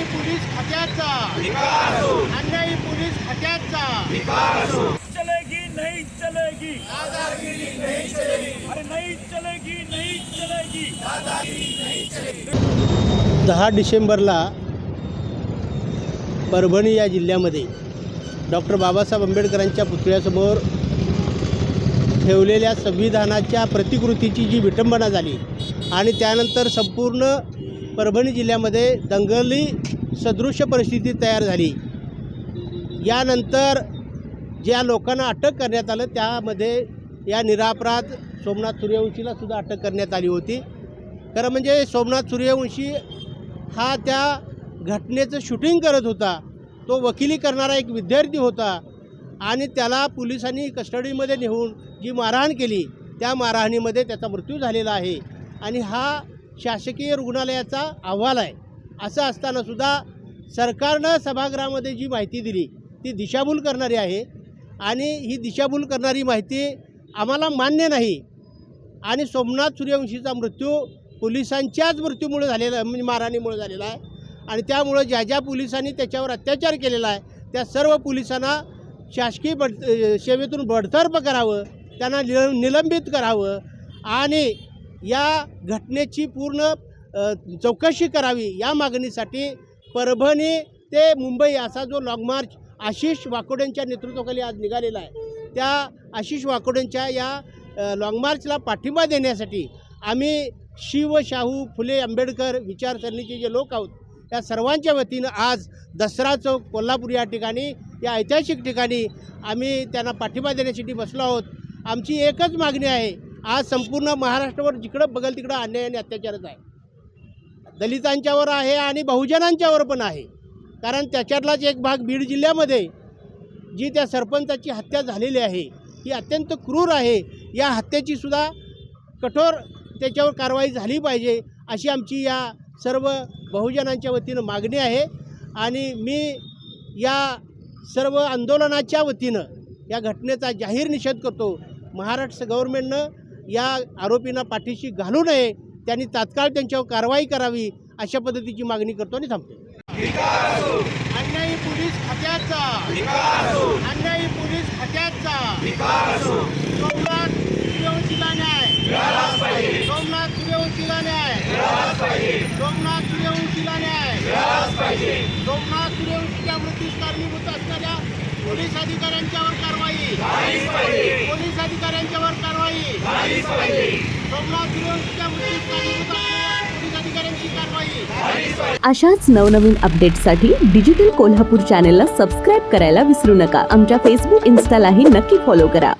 अन्यायी पोलीस खात्याचा. अन्यायी पोलीस खात्याचा. चलेगी नहीं चलेगी। अरे नहीं चलेगी नहीं चलेगी। दहा डिसेंबरला परभणी या जिल्ह्यामध्ये डॉक्टर बाबासाहेब आंबेडकरांच्या पुतळ्यासमोर ठेवलेल्या संविधानाच्या प्रतिकृतीची जी विटंबना झाली आणि त्यानंतर संपूर्ण परभणी जिल्ह्यामध्ये दंगली सदृश्य परिस्थिती तयार झाली. यानंतर ज्या लोकांना अटक करण्यात आलं त्यामध्ये या निरापराध सोमनाथ सूर्यवंशीला सुद्धा अटक करण्यात आली होती. खरं म्हणजे सोमनाथ सूर्यवंशी हा त्या घटनेचं शूटिंग करत होता. तो वकिली करणारा एक विद्यार्थी होता आणि त्याला पोलिसांनी कस्टडीमध्ये नेऊन जी मारहाण केली त्या मारहाणीमध्ये त्याचा मृत्यू झालेला आहे. आणि हा शासकीय रुग्णालयाचा अहवाल आहे. असं असतानासुद्धा सरकारनं सभागृहामध्ये जी माहिती दिली ती दिशाभूल करणारी आहे. आणि ही दिशाभूल करणारी माहिती आम्हाला मान्य नाही. आणि सोमनाथ सूर्यवंशीचा मृत्यू पोलिसांच्याच मृत्यूमुळे झालेला म्हणजे मारहाणीमुळे झालेला आहे. आणि त्यामुळं ज्या ज्या पोलिसांनी त्याच्यावर अत्याचार केलेला आहे त्या सर्व पोलिसांना शासकीय बड सेवेतून बडतर्फ करावं त्यांना निल निलंबित करावं. आणि या घटनेची पूर्ण चौकशी करावी या मागणीसाठी परभणी ते मुंबई असा जो लाँग मार्च आशिष वाकोडेंच्या नेतृत्वाखाली आज निघालेला आहे त्या आशिष वाकोडेंच्या या अ, मार्चला पाठिंबा देण्यासाठी आम्ही शिव शाहू फुले आंबेडकर विचारसरणीचे जे लोक आहोत त्या सर्वांच्या वतीनं आज दसरा चौक कोल्हापूर या ठिकाणी या ऐतिहासिक ठिकाणी आम्ही त्यांना पाठिंबा देण्यासाठी बसलो आहोत. आमची एकच मागणी आहे आज संपूर्ण महाराष्ट्रावर जिकडं बघल तिकडं अन्याय आणि अत्याचारच आहे. दलितांच्यावर आहे आणि बहुजनांच्यावर पण आहे. कारण त्याच्यातलाच एक भाग बीड जिल्ह्यामध्ये जी त्या सरपंचाची हत्या झालेली आहे ही अत्यंत क्रूर आहे. या हत्येची सुद्धा कठोर त्याच्यावर कारवाई झाली पाहिजे अशी आमची या सर्व बहुजनांच्या वतीनं मागणी आहे. आणि मी या सर्व आंदोलनाच्या वतीनं या घटनेचा जाहीर निषेध करतो. महाराष्ट्र गव्हर्मेंटनं या आरोपींना पाठीशी घालू नये त्यांनी तात्काळ त्यांच्यावर कारवाई करावी अशा पद्धतीची मागणी करतो आणि थांबतो. अन्यायी पोलीस खात्याचा. अन्यायी पोलीस खात्याचा. सोमनाथ सूर्यवंशीला न्याय. सोमनाथ सूर्यवंशीला न्याय. सोमनाथ सूर्यवंशीला न्याय. सोमनाथ सूर्यवंशीच्या मृत्यूस कारणीभूत असणाऱ्या पोलीस अधिकाऱ्यांच्यावर कारवाई. पोलीस अधिकाऱ्यांच्यावर कारवाई. सोमनाथ सूर्यवंशीच्या मृत्यूस कारणीभूत असणाऱ्या पोलीस अधिकाऱ्यांची कारवाई. अशाच नवनवीन अपडेट्ससाठी डिजिटल कोल्हापूर चॅनेलला सबस्क्राईब करायला विसरू नका. आमच्या फेसबुक इन्स्टालाही नक्की फॉलो करा.